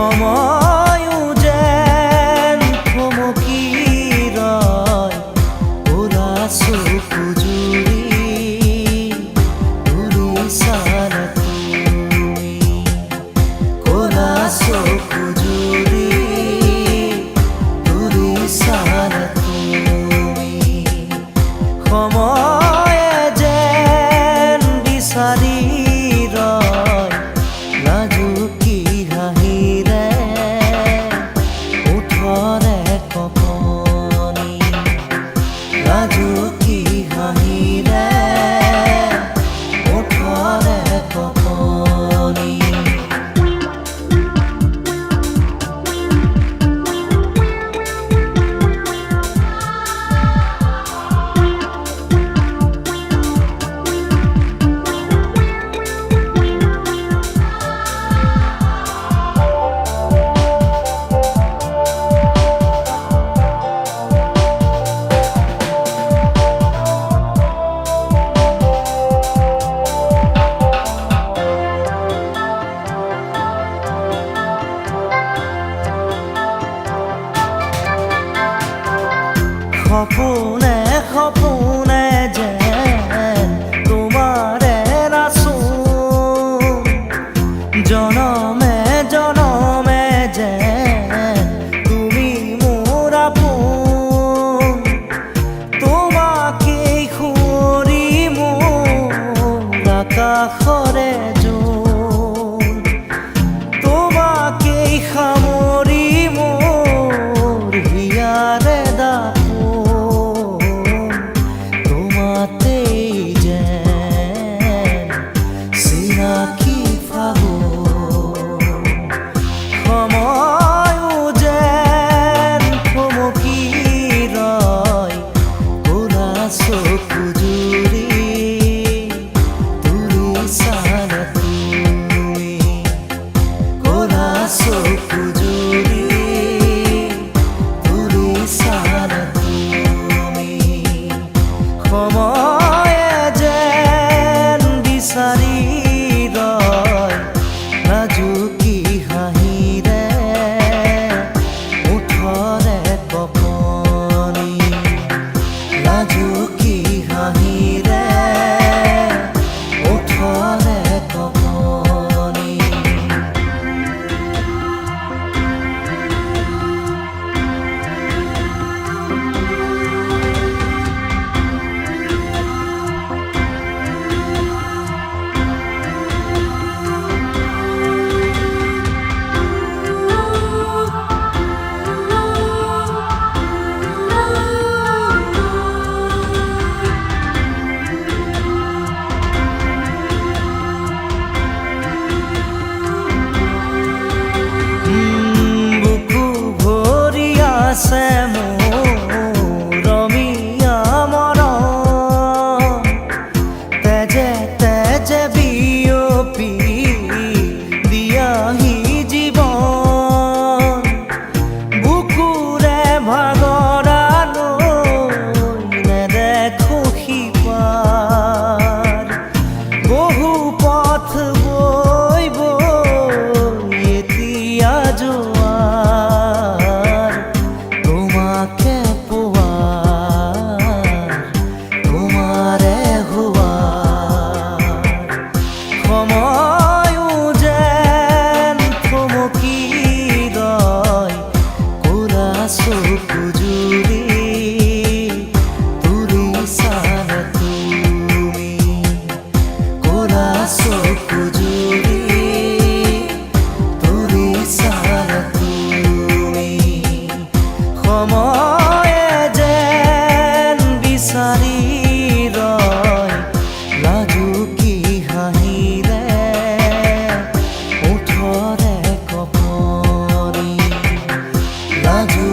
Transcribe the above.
সময় যেন থমকি রয়? ওরা রাজকীয় 보여 abraço. आंसू गुजूरी पूरी साल तूमी कोरा सो गुजूरी বিচাৰি ৰয় লাজুকি হাঁহিৰে ওঠৰে কপৰি লাজু